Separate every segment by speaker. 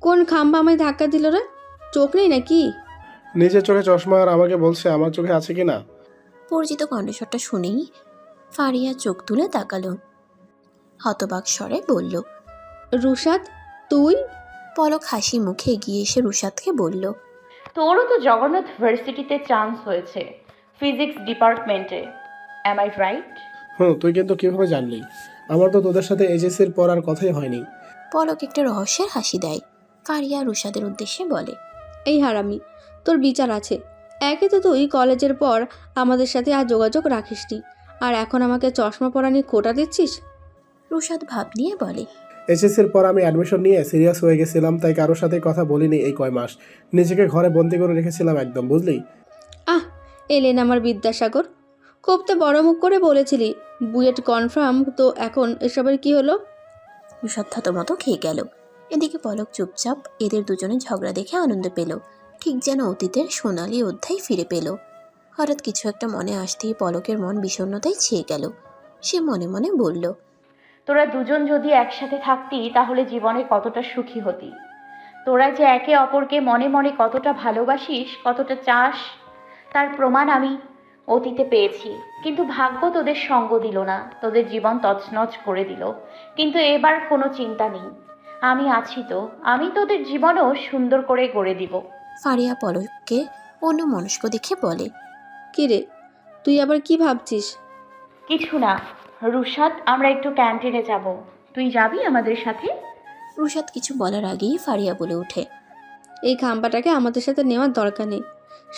Speaker 1: কোন খাম্বা আমায় ধাক্কা দিল রে? চোখ নেই নাকি?
Speaker 2: নিজের চোখে চশমা আর আমাকে বলছে আমার চোখে আছে কি না?
Speaker 3: পরিচিত কণ্ঠস্বরটা শুনেই ফারিয়া চোখ তুলে তাকালো। হতবাক স্বরে বলল
Speaker 1: রুশাদ তুই?
Speaker 3: পলক হাসি মুখে এগিয়ে এসে রুশাদকে বলল
Speaker 4: তোরও তো জগন্নাথ ভার্সিটিতে চান্স হয়েছে ফিজিক্স ডিপার্টমেন্টে। অ্যাম আই রাইট
Speaker 2: হুম তুই কিন্তু কীভাবে জানলি? আমার তো তোদের সাথে এইচএসসির পর আর কথাই হয়নি।
Speaker 3: পলক একটা রহস্যের হাসি দেয়। কারিয়া রুশাদের উদ্দেশ্যে বলে
Speaker 1: এই হারামি তোর বিচার আছে। একে তো তুই কলেজের পর আমাদের সাথে আর যোগাযোগ রাখিসনি। আর এখন আমাকে চশমা পরা নিয়ে খোটা দিচ্ছিস?
Speaker 3: রুশাদ ভাব নিয়ে বলে
Speaker 2: এইচএসসির পর আমি অ্যাডমিশন নিয়ে সিরিয়াস হয়ে গেছিলাম তাই কারোর সাথে কথা বলিনি এই কয় মাস। নিজেকে ঘরে বন্দি করে রেখেছিলাম একদম বুঝলি?
Speaker 1: আহ এলেন আমার বিদ্যাসাগর। কোপতে বড় মুখ করে বলেছিলি। বুয়েট কনফার্ম তো এখন এসবের কি হলো?
Speaker 3: রুশাদ মতো খেয়ে গেল। এদিকে পলক চুপচাপ এদের দুজনে ঝগড়া দেখে আনন্দ পেল। ঠিক যেন অতীতের সোনালি অধ্যায় ফিরে পেল। হঠাৎ কিছু একটা মনে আসতেই পলকের মন বিষণ্ণতায় ছেয়ে গেল। সে মনে মনে বলল
Speaker 4: তোরা দুজন যদি একসাথে থাকতি তাহলে জীবনে কতটা সুখী হতি। তোরা যে একে অপরকে মনে মনে কতটা ভালোবাসিস কতটা চাস তার প্রমাণ আমি অতীতে পেয়েছি। কিন্তু ভাগ্য তোদের সঙ্গ দিল না তোদের জীবন তছনছ করে দিল। কিন্তু এবার কোনো চিন্তা নেই। আমি আছি তো আমি তোদের জীবনও সুন্দর করে গড়ে দিব।
Speaker 3: ফারিয়া পলককে অন্য মনস্ক দেখে বলে
Speaker 1: কি রে তুই আবার কি ভাবছিস?
Speaker 4: কিছু না রুশাদ আমরা একটু ক্যান্টিনে যাব। তুই যাবি আমাদের সাথে?
Speaker 3: রুশাদ কিছু বলার আগেই ফারিয়া বলে ওঠে
Speaker 1: এই খাম্পাটাকে আমাদের সাথে নেওয়ার দরকার নেই।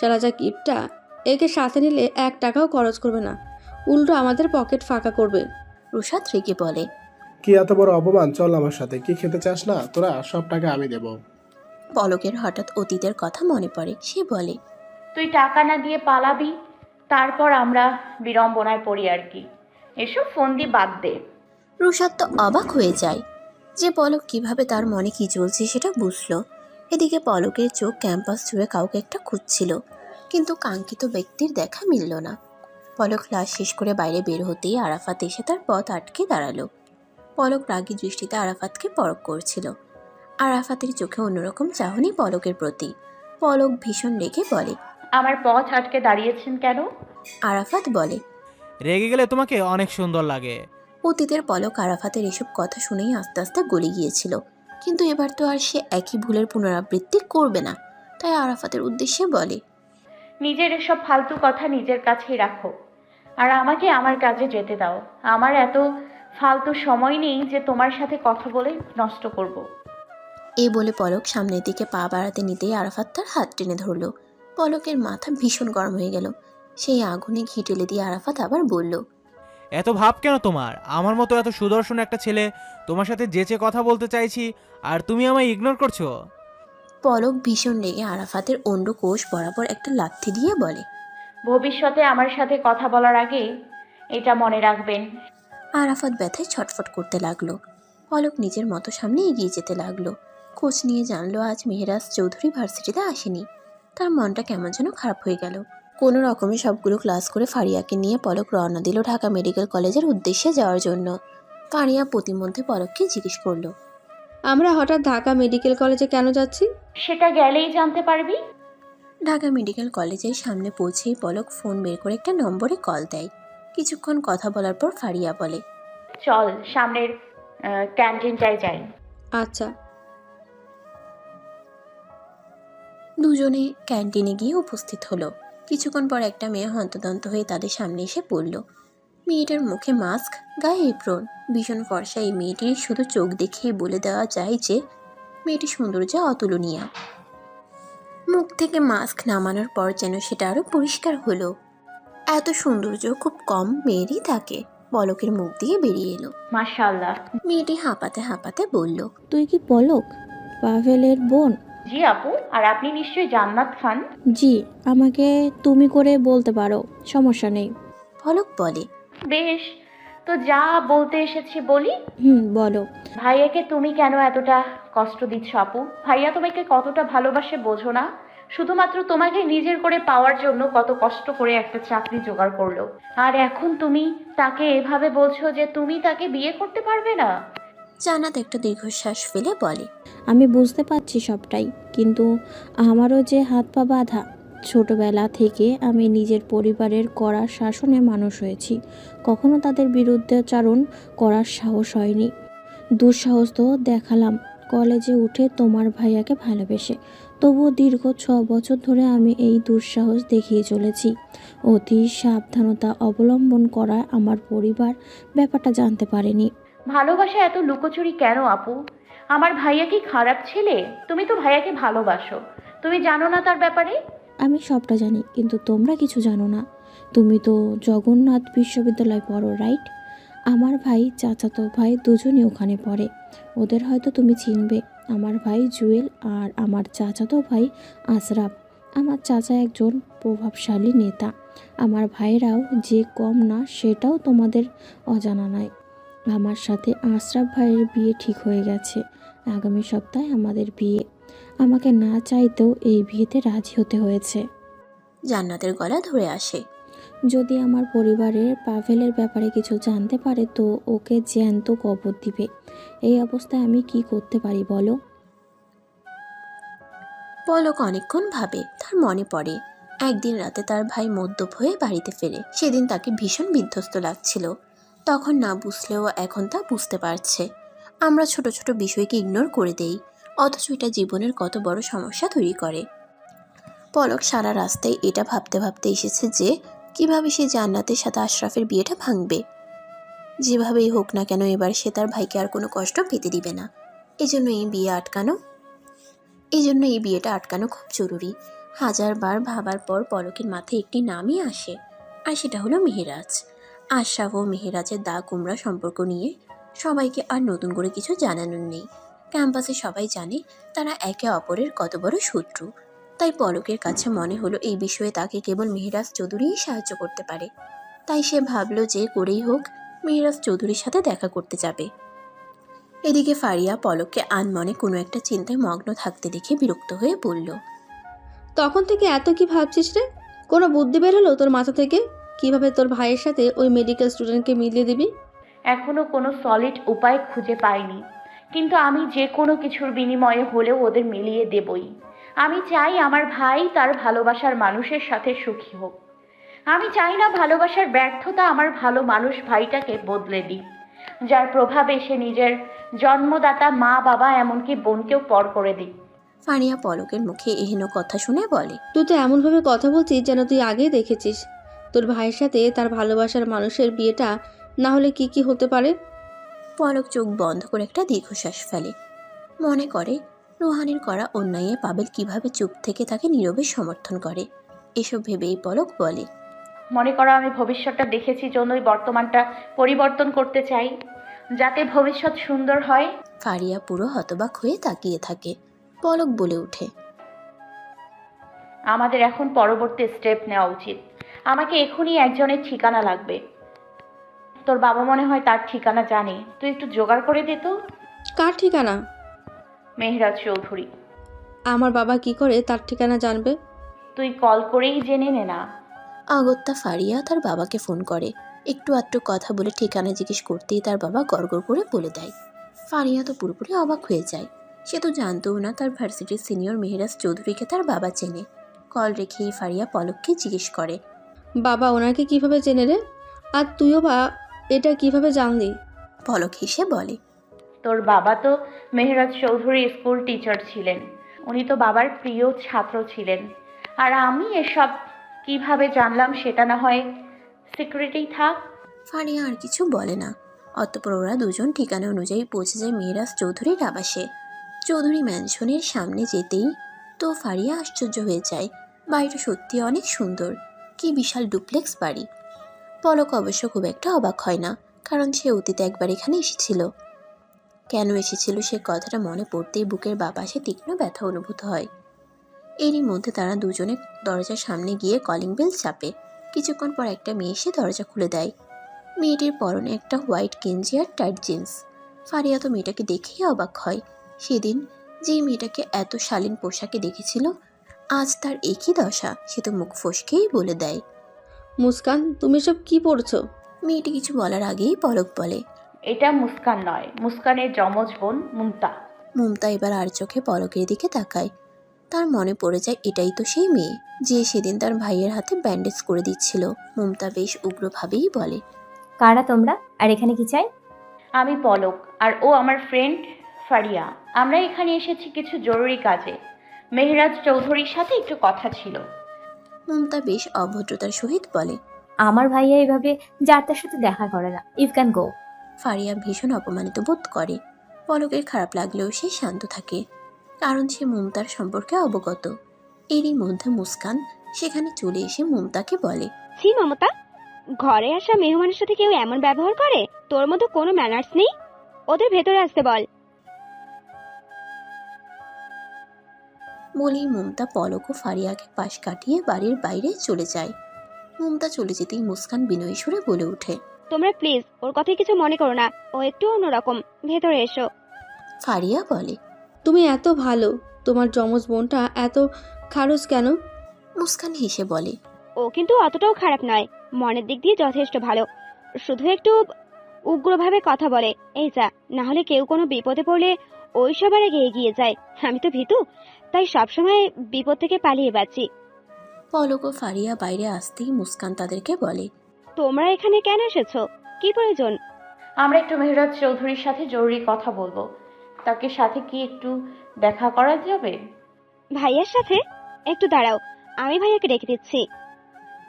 Speaker 1: সারা যা কিপটা একে সাথে নিলে এক টাকাও খরচ করবে না। উল্টো আমাদের পকেট ফাঁকা করবে।
Speaker 3: রুশাদ রেগে বলে
Speaker 2: কি এত বড় অপমান? চল আমার সাথে। কি খেতে চাস না? তোরা সব টাকা আমি দেবো।
Speaker 3: পলকের হঠাৎ অতীতের কথা মনে পড়ে। সে বলে
Speaker 4: তুই টাকা না দিয়ে পালাবি তারপর আমরা বিড়ম্বনায় পড়ি আর কি। এসব ফন্দি বাদ দে।
Speaker 3: রুশাদ তো অবাক হয়ে যায় যে পলক কীভাবে তার মনে কি চলছে সেটা বুঝলো। এদিকে পলকের চোখ ক্যাম্পাস জুড়ে কাউকে একটা খুঁজছিল। কিন্তু কাঙ্ক্ষিত ব্যক্তির দেখা মিলল না। পলক ক্লাস শেষ করে বাইরে বের হতেই আরাফাত এসে তার পথ আটকে দাঁড়াল। পলক রাগী দৃষ্টিতে আরাফাতকে পরক করছিল। আরাফাতের চোখে অন্যরকম চাহনি পলকের প্রতি। পলক ভীষণ রেগে বলে
Speaker 4: আমার পথ আটকে দাঁড়িয়েছেন কেন?
Speaker 3: আরাফাত বলে
Speaker 5: রেগে গেলে তোমাকে অনেক সুন্দর লাগে।
Speaker 3: অতীতের পলক আরাফাতের এসব কথা শুনেই আস্তে আস্তে গলে গিয়েছিল। কিন্তু এবার তো আর সে একই ভুলের পুনরাবৃত্তি করবে না। তাই আরাফাতের উদ্দেশ্যে বলে
Speaker 4: নিজের এসব ফালতু কথা নিজের কাছেই রাখো। আর আমাকে আমার কাজে যেতে দাও। আমার এত ফালতু সময় নেই যে তোমার সাথে কথা বলে নষ্ট করব।
Speaker 3: এই বলে পলক সামনের দিকে পা বাড়াতে নিতেই আরাফাত তার হাত টেনে ধরলো। পলকের মাথা ভীষণ গরম হয়ে গেল। সেই আগুনে ঘি টেলে দিয়ে আরাফাত আবার বলল
Speaker 5: এত ভাব কেন তোমার? আমার মতো এত সুদর্শন একটা ছেলে তোমার সাথে যেচে কথা বলতে চাইছি আর তুমি আমায় ইগনোর করছ?
Speaker 3: পলক ভীষণ রেগে আরাফাতের অন্ড কোষ বরাবর একটা লাথি দিয়ে বলে
Speaker 4: ভবিষ্যতে আমার সাথে কথা বলার আগে এটা মনে রাখবেন।
Speaker 3: আরাফাত ব্যথায় ছটফট করতে লাগল। পলক নিজের মতো সামনে এগিয়ে যেতে লাগল। খোঁজ নিয়ে জানলো আজ মেহরাজ চৌধুরী ভার্সিটিতে আসেনি। তার মনটা কেমন যেন খারাপ হয়ে গেল। কোনো রকমে সবগুলো ক্লাস করে ফারিয়াকে নিয়ে পলক রওনা দিল ঢাকা মেডিকেল কলেজের উদ্দেশ্যে যাওয়ার জন্য। ফারিয়া প্রতিমধ্যে পলককে জিজ্ঞেস করল
Speaker 1: আমরা হঠাৎ ঢাকা মেডিকেল কলেজে কেন যাচ্ছি?
Speaker 4: সেটা গেলেই জানতে পারবি।
Speaker 3: ঢাকা মেডিকেল কলেজের সামনে পৌঁছেই পলক ফোন বের করে একটা নম্বরে কল দেয়। কিছুক্ষণ কথা বলার পর ফারিয়া বলে
Speaker 4: চল সামনের ক্যান্টিনটায় যাই।
Speaker 1: আচ্ছা।
Speaker 3: দুজনে ক্যান্টিনে গিয়ে উপস্থিত হলো। কিছুক্ষণ পর একটা মেয়ে হন্তদন্ত হয়ে তাদের সামনে এসে পড়ল। মেয়েটার মুখে মাস্ক গায়ে এপ্রন। ভীষণ ফর্সা এই মেয়েটির শুধু চোখ দেখেই বলে দেওয়া যায় যে মেয়েটি সৌন্দর্য অতুলনীয়। মুখ থেকে মাস্ক নামানোর পর যেন সেটা আরও পরিষ্কার হলো। এত সৌন্দর্য খুব কম মেয়েরই থাকে। পলকের মুখ দিয়ে বেরিয়ে এলো।
Speaker 4: মাশাল্লাহ
Speaker 3: মেয়েটি হাঁপাতে হাঁপাতে বলল
Speaker 6: তুই কি পলক? পাভেলের বোন?
Speaker 4: জি আপু আর আপনি নিশ্চয়ই জান্নাত খান।
Speaker 6: জি আমাকে তুমি করে বলতে পারো সমস্যা নেই।
Speaker 3: পলক বলে
Speaker 4: বেশ তো যা বলতে এসেছি বলি।
Speaker 6: হুম বলো।
Speaker 4: ভাইয়াকে তুমি কেন এতটা কষ্ট দিচ্ছ আপু? ভাইয়া তোমাকে কতটা ভালোবাসে বোঝো না? শুধুমাত্র তোমাকে নিজের করে পাওয়ার জন্য কত কষ্ট করে একটা চাকরি জোগাড় করল। আর এখন তুমি তাকে এভাবে বলছো যে তুমি তাকে বিয়ে করতে পারবে না?
Speaker 3: জানাত একটা দীর্ঘশ্বাস ফেলে বলে
Speaker 6: আমি বুঝতে পারছি সবটাই কিন্তু আমারও যে হাত পা বাঁধা ছোটবেলা থেকে আমি নিজের পরিবারের কড়া শাসনে মানুষ হয়েছি। কখনো তাদের বিরুদ্ধাচারণ করার সাহস হয়নি। দুঃসাহস তো দেখালাম, কলেজে উঠে তোমার ভাইয়াকে ভালোবেসে। তবুও দীর্ঘ ছ বছর ধরে আমি এই দুঃসাহস দেখিয়ে চলেছি। অতি সাবধানতা অবলম্বন করায় আমার পরিবার ব্যাপারটা জানতে পারেনি।
Speaker 4: ভালোবাসা এত লুকোচুরি কেন আপু? আমার ভাইয়া কি খারাপ ছেলে? তুমি তো ভাইয়াকে ভালোবাসো। তুমি জানো না তার ব্যাপারে?
Speaker 6: সবটা জানি, কিন্তু তোমরা কিছু জানো না। তুমি তো জগন্নাথ বিশ্ববিদ্যালয় পড়ো রাইট আমার ভাই, চাচাতো ভাই দুজনই ওখানে পড়ে। ওদের হয়তো তুমি চিনবে। আমার ভাই জুয়েল আর আমার চাচাতো ভাই আশরাফ। আমার চাচা একজন প্রভাবশালী নেতা। আমার ভাইরাও যে কম না, সেটাও তোমাদের অজানা নয়। আমার সাথে আশরাফ ভাইয়ের বিয়ে ঠিক হয়ে গেছে। আগামী সপ্তাহে আমাদের বিয়ে। আমাকে না চাইতেও এই বিয়েতে রাজি হতে হয়েছে।
Speaker 3: জান্নাতের গলা ধরে আসে।
Speaker 6: যদি আমার পরিবারের পাভেলের ব্যাপারে কিছু জানতে পারে তো ওকে জ্যান্ত কবর দিবে। এই অবস্থায় আমি কি করতে পারি বলো?
Speaker 3: পলক অনেকক্ষণ ভাবে তার মনে পড়ে। একদিন রাতে তার ভাই মদ্যপ হয়ে বাড়িতে ফেরে। সেদিন তাকে ভীষণ বিধ্বস্ত লাগছিল। তখন না বুঝলেও এখন তা বুঝতে পারছে। আমরা ছোট ছোট বিষয়কে ইগনোর করে দেই। অথচ এটা জীবনের কত বড় সমস্যা তৈরি করে। পলক সারা রাস্তায় এটা ভাবতে ভাবতে এসেছে যে, কীভাবে সে জান্নাতের সাথে আশরাফের বিয়েটা ভাঙবে? যেভাবেই হোক না কেন এবার সে তার ভাইকে আর কোনো কষ্ট পেতে দিবে না। এজন্য এই বিয়ে আটকানো? এই জন্য এই বিয়েটা আটকানো খুব জরুরি। হাজারবার ভাবার পর পলকের মাথায় একটি নামই আসে, আর সেটা হলো মেহেরাজ। আশরাফ ও মেহেরাজের দা কুমড়া সম্পর্ক নিয়ে সবাইকে আর নতুন করে কিছু জানানোর নেই। ক্যাম্পাসে সবাই জানে তারা একে অপরের কত বড় শত্রু। তাই পলকের কাছে মনে হলো এই বিষয়ে তাকে কেবল মেহেরাজ চৌধুরীই সাহায্য করতে পারে। তাই সে ভাবলো যে করেই হোক মেহেরাজ চৌধুরীর সাথে দেখা করতে যাবে। এদিকে ফারিয়া পলককে আনমনে কোনো একটা চিন্তায় মগ্ন থাকতে দেখে বিরক্ত হয়ে বলল
Speaker 1: তখন থেকে এত কি ভাবছিস রে? কোনো বুদ্ধি বের হলো তোর মাথা থেকে? কীভাবে তোর ভাইয়ের সাথে ওই মেডিকেল স্টুডেন্টকে মিলিয়ে দিবি?
Speaker 4: এখনও কোনো সলিড উপায় খুঁজে পাইনি। কিন্তু আমি যে কোনো কিছুর বিনিময়ে হলেও ওদের মিলিয়ে দেবই। আমি চাই আমার ভাই তার ভালোবাসার মানুষের সাথে সুখী হোক। আমি চাই না ভালোবাসার ব্যর্থতা আমার ভালো মানুষ ভাইটাকে বদলে দিই যার প্রভাবে সে নিজের জন্মদাতা মা বাবা এমনকি বোনকেও পর করে দিই
Speaker 3: ফারিয়া পলকের মুখে এহেন কথা শুনে বলে,
Speaker 1: তুই তো এমনভাবে কথা বলছিস যেন তুই আগেই দেখেছিস। তোর ভাইয়ের সাথে তার ভালোবাসার মানুষের বিয়েটা না হলে কি কি হতে পারে?
Speaker 3: পলক চোখ বন্ধ করে একটা দীর্ঘশ্বাস ফেলে। মনে করে রুহানের করা অন্যায়ে পাবেল কীভাবে চুপ থেকে তাকে নীরবে সমর্থন করে? এসব ভেবেই পলক বলে
Speaker 4: মনে করো আমি ভবিষ্যৎটা দেখেছি জন্যই বর্তমানটা পরিবর্তন করতে চাই। যাতে ভবিষ্যৎ সুন্দর হয়।
Speaker 3: ফারিয়া পুরো হতবাক হয়ে তাকিয়ে থাকে। পলক বলে ওঠে
Speaker 4: আমাদের এখন পরবর্তী স্টেপ নেওয়া উচিত। আমাকে এখনই একজনের ঠিকানা লাগবে। তোর বাবা মনে হয় তার ঠিকানা জানে। তুই একটু জোগাড় করে দে তো।
Speaker 1: কার ঠিকানা?
Speaker 4: মেহরাজ চৌধুরী।
Speaker 1: আমার বাবা কি করে তার ঠিকানা জানবে?
Speaker 4: তুই কল করেই জেনে নে না।
Speaker 3: অগত্যা ফারিয়া তার বাবাকে ফোন করে। একটু আধটু কথা বলে ঠিকানা জিজ্ঞেস করতেই তার বাবা গড়গড় করে বলে দেয়। ফারিয়া তো পুরোপুরি অবাক হয়ে যায়। সে তো জানতও না তার ভার্সিটির সিনিয়র মেহরাজ চৌধুরীকে তার বাবা চেনে। কল রেখেই ফারিয়া পলককে জিজ্ঞেস করে।
Speaker 1: বাবা ওনাকে কীভাবে চেনে রে? আর তুইও বা এটা কীভাবে জানলি?
Speaker 3: পলক হেসে বলে।
Speaker 4: তোর বাবা তো মেহরাজ চৌধুরী স্কুল টিচার ছিলেন। উনি তো বাবার প্রিয় ছাত্র ছিলেন। আর আমি এসব কীভাবে জানলাম সেটা না হয় সিক্রেটেই থাক।
Speaker 3: ফারিয়া আর কিছু বলে না। অতপর ওরা দুজন ঠিকানা অনুযায়ী পৌঁছে যায় মেহরাজ চৌধুরীর আবাসে। চৌধুরী ম্যানশনের সামনে যেতেই তো ফারিয়া আশ্চর্য হয়ে যায়। বাড়িটা সত্যি অনেক সুন্দর। কি বিশাল ডুপ্লেক্স বাড়ি। পলক অবশ্য খুব একটা অবাক হয় না, কারণ সে অতীতে একবার এখানে এসেছিল। কেন এসেছিল সে কথাটা মনে পড়তেই বুকের বাপাশে তীক্ষ্ণ ব্যথা অনুভূত হয়। এরই মধ্যে তারা দুজনে দরজার সামনে গিয়ে কলিং বেল চাপে। কিছুক্ষণ পর একটা মেয়ে এসে দরজা খুলে দেয়। মেয়েটির পরনে একটা হোয়াইট গেঞ্জি আর টাইট জিন্স ফারিয়া তো মেয়েটাকে দেখেই অবাক হয়। সেদিন যে মেয়েটাকে এত শালীন পোশাকে দেখেছিল, আজ তার একই দশা, সে তো মুখ ফসকেই বলে দেয়।
Speaker 1: মুস্কান তুমি সব কি পড়ছো?
Speaker 3: মেয়েটি কিছু বলার আগেই পলক বলে।
Speaker 4: এটা মুস্কান নয় মুস্কানের যমজ বোন মুমতা।
Speaker 3: মুমতা এবার আর চোখে পলকের দিকে তাকায়। তার মনে পড়ে যায় এটাই তো সেই মেয়ে যে সেদিন তার ভাইয়ের হাতে ব্যান্ডেজ করে দিচ্ছিল। মুমতা বেশ উগ্রভাবেই বলে
Speaker 7: কারা তোমরা? আর এখানে কি চাই?
Speaker 4: আমি পলক আর ও আমার ফ্রেন্ড ফারিয়া। আমরা এখানে এসেছি কিছু জরুরি কাজে। মেহরাজ চৌধুরীর সাথে একটু কথা ছিল।
Speaker 3: মুমতা বেশ অভদ্রতার সহিত বলে
Speaker 7: আমার ভাইয়া এইভাবে যার তার সাথে দেখা করে না। ইফ ক্যান গো
Speaker 3: ফারিয়া ভীষণ অপমানিত বোধ করে। পলকের খারাপ লাগলেও সে শান্ত থাকে কারণ সে মুমতার সম্পর্কে অবগত। এরই মধ্যে মুস্কান সেখানে চলে এসে মমতাকে বলে
Speaker 8: ছি মমতা! ঘরে আসা মেহমানের সাথে কেউ এমন ব্যবহার করে? তোর মতো কোনো ম্যানার্স নেই? ওদের ভেতরে আসতে বল।
Speaker 3: বলেই মুমতা পলক ও ফারিয়াকে পাশ কাটিয়ে বাড়ির বাইরে চলে যায়। মমতা চলে যেতেই মুস্কান বিনয়ী সুরে বলে ওঠে
Speaker 8: তোমরা প্লিজ ওর কথায় কিছু মনে করো না। ও একটু অন্যরকম। ভেতরে এসো।
Speaker 3: ফারিয়া বলে
Speaker 1: তুমি এত ভালো তোমার যমজ বোনটা এত খারজ কেন?
Speaker 3: মুস্কান হেসে বলে
Speaker 8: ও কিন্তু অতটাও খারাপ নয় মনের দিক দিয়ে যথেষ্ট ভালো। শুধু একটু উগ্রভাবে কথা বলে এই যা না হলে কেউ কোনো বিপদে পড়লে ওই সবার আগে এগিয়ে যায়। আমি তো ভীতু তাই সবসময় বিপদ থেকে পালিয়ে বাঁচি
Speaker 3: পলক ও ফারিয়া বাইরে আসতেই মুস্কান তাদেরকে বলে
Speaker 8: তোমরা এখানে কেন এসেছ? কি প্রয়োজন?
Speaker 4: আমরা একটু মেহরাজ চৌধুরীর সাথে জরুরি কথা বলব। তাকে সাথে কি একটু দেখা করা যাবে
Speaker 8: ভাইয়ার সাথে? একটু দাঁড়াও আমি ভাইয়াকে ডেকে দিচ্ছি।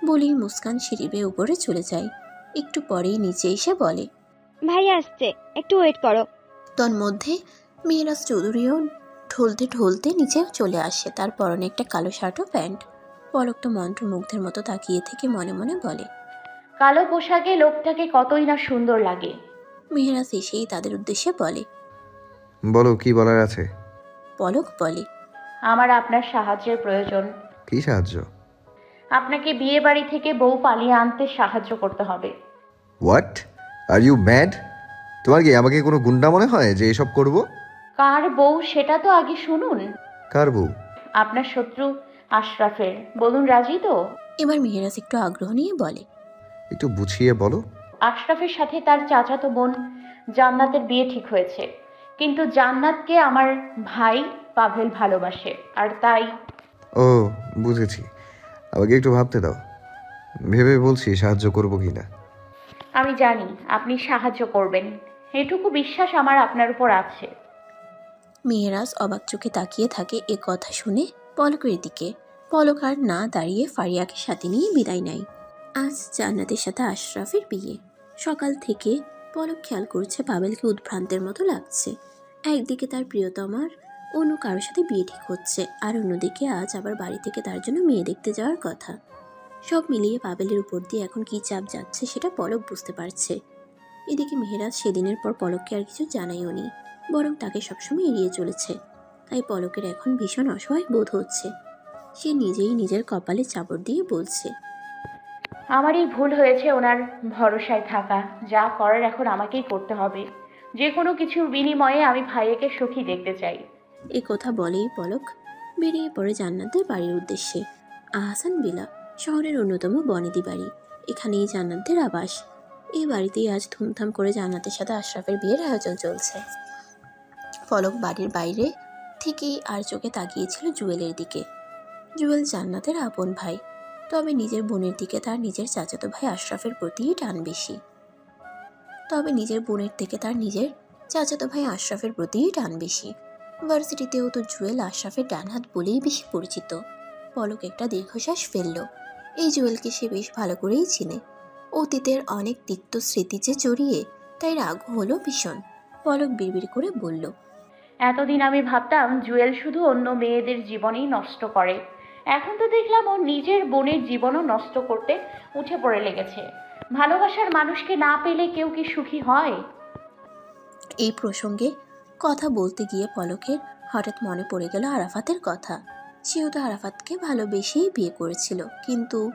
Speaker 3: বলি মুস্কান সিঁড়ি বেয়ে উপরে চলে যায়। একটু পরেই নিচে এসে বলে
Speaker 8: ভাইয়া আসছে একটু ওয়েট করো।
Speaker 3: তন্মধ্যে মেয়েরাজ চৌধুরীও ঢলতে ঢলতে নিচে চলে আসে। তার পরনে একটা কালো শার্ট ও প্যান্ট। পলকটা মন্ত্রমুগ্ধের মতো তাকিয়ে থেকে মনে মনে বলে
Speaker 4: কালো পোশাকে লোকটাকে কতই না সুন্দর লাগে।
Speaker 3: মেহরাজ এসেই তাদের উদ্দেশ্যে বলে
Speaker 9: বলো কি বলার আছে?
Speaker 3: পলক বলে
Speaker 4: আমার আপনার সাহায্যের প্রয়োজন।
Speaker 9: কি সাহায্য?
Speaker 4: আপনাকে বিয়ে বাড়ি থেকে বউ পালিয়ে আনতে সাহায্য করতে হবে।
Speaker 9: হোয়াট আর ইউ ম্যাড তোমার কি আমাকে কোনো গুন্ডা মনে হয় যে এসব করব?
Speaker 4: কার বউ সেটা তো আগে শুনুন।
Speaker 9: কার বউ?
Speaker 4: আপনার শত্রু আশরাফের। বলুন রাজি তো?
Speaker 3: এবার মেহরাজ একটু আগ্রহ নিয়ে বলে।
Speaker 9: একটু বুঝিয়ে বলো।
Speaker 4: আশরাফের সাথে তার চাচাতো বোন জান্নাতের বিয়ে ঠিক হয়েছে। কিন্তু জান্নাতকে আমার ভাই পাভেল ভালোবাসে আর তাই
Speaker 9: ও বুঝেছি। আমাকে একটু ভাবতে দাও। ভেবে বলছি সাহায্য করব কি না
Speaker 4: আমি জানি আপনি সাহায্য করবেন। এটুকু বিশ্বাস আমার আপনার উপর আছে।
Speaker 3: মেহরাজ অবাক চোখে তাকিয়ে থাকে এ কথা শুনে পলকের দিকে। পলক আর না দাঁড়িয়ে ফারিয়াকে সাথে নিয়ে বিদায় নেয়। আজ জান্নাতের সাথে আশরাফের বিয়ে। সকাল থেকে পলক খেয়াল করছে পাবেলকে উদ্ভ্রান্তের মতো লাগছে। একদিকে তার প্রিয়তমার অন্য কারোর সাথে বিয়ে ঠিক হচ্ছে, আর অন্যদিকে আজ আবার বাড়ি থেকে তার জন্য মেয়ে দেখতে যাওয়ার কথা। সব মিলিয়ে পাবেলের উপর দিয়ে এখন কী চাপ যাচ্ছে সেটা পলক বুঝতে পারছে। এদিকে মেহেরাজ সেদিনের পর পলককে আর কিছু জানাইও নি। বরং তাকে সবসময় এড়িয়ে চলেছে। তাই পলকের এখন ভীষণ অসহায় বোধ হচ্ছে। সে নিজেই নিজের কপালে চাপড় দিয়ে বলছে
Speaker 4: আমারই ভুল হয়েছে ওনার ভরসায় থাকা। যা করার এখন আমাকেই করতে হবে। যে কোনো কিছুর বিনিময়ে আমি ভাইয়েকে সুখী দেখতে চাই।
Speaker 3: এ কথা বলেই পলক বেরিয়ে পড়ে জান্নাতের বাড়ির উদ্দেশ্যে। আহসান বিলা শহরের অন্যতম বনেদি বাড়ি। এখানেই জান্নাতদের আবাস। এই বাড়িতেই আজ ধুমধাম করে জান্নাতের সাথে আশরাফের বিয়ের আয়োজন চলছে। পলক বাড়ির বাইরে থেকেই আর চোখে তাকিয়েছিল জুয়েলের দিকে। জুয়েল জান্নাতের আপন ভাই, তবে নিজের বোনের দিকে তার নিজের চাচাতো ভাই আশরাফের প্রতিই টান বেশি। তবে নিজের বোনের থেকে তার নিজের চাচাতো ভাই আশরাফের প্রতিই টান বেশি। ভার্সিটিতেও তো জুয়েল আশরাফের ডান হাত বলেই বেশি পরিচিত। পলক একটা দীর্ঘশ্বাস ফেলল। এই জুয়েলকে সে বেশ ভালো করেই চিনে। অতীতের অনেক তিক্ত স্মৃতি যে জড়িয়ে তাই রাগ হলো ভীষণ। পলক বিড়বিড় করে বলল
Speaker 4: এতদিন আমি ভাবতাম জুয়েল শুধু অন্য মেয়েদের জীবনেই নষ্ট করে। এখন তো দেখলাম ও নিজের বোনের জীবনও নষ্ট করতে উঠে পড়ে লেগেছে। ভালোবাসার মানুষকে না পেলে কেউ কি সুখী হয়?
Speaker 3: এই প্রসঙ্গে কথা বলতে গিয়ে পলকের হঠাৎ মনে পড়ে গেল আরাফাতের কথা। সেও তো আরাফাতকে ভালোবেসেই বিয়ে করেছিল, কিন্তু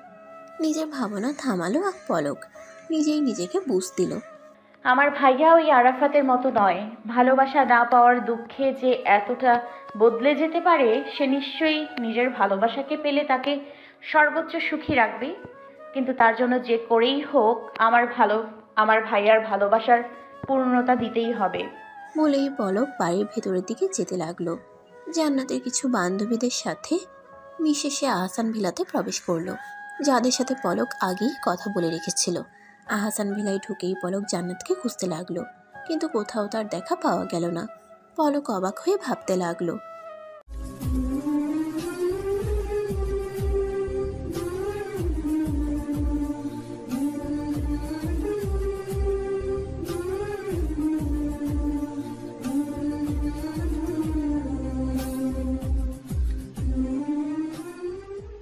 Speaker 3: নিজের ভাবনা থামালো এক পলক। নিজেই নিজেকে বুঝ দিল।
Speaker 4: আমার ভাইয়া ওই আরাফাতের মতো নয়। ভালোবাসা না পাওয়ার দুঃখে যে এতটা বদলে যেতে পারে, সে নিশ্চয়ই নিজের ভালোবাসাকে পেলে তাকে সর্বোচ্চ সুখী রাখবে। কিন্তু তার জন্য যে করেই হোক, আমার ভালো, আমার ভাইয়ার ভালোবাসার পূর্ণতা দিতেই হবে।
Speaker 3: বলেই পলক বাড়ির ভেতরের দিকে যেতে লাগল। জান্নাতের কিছু বান্ধবীদের সাথে মিশে সে আহসান ভিলাতে প্রবেশ করল। যাদের সাথে পলক আগেই কথা বলে রেখেছিল। আহসান ভিলাই ঢুকেই পলক জান্নাতকে খুঁজতে লাগল। কিন্তু কোথাও তার দেখা পাওয়া গেল না। পলক অবাক হয়ে ভাবতে লাগল।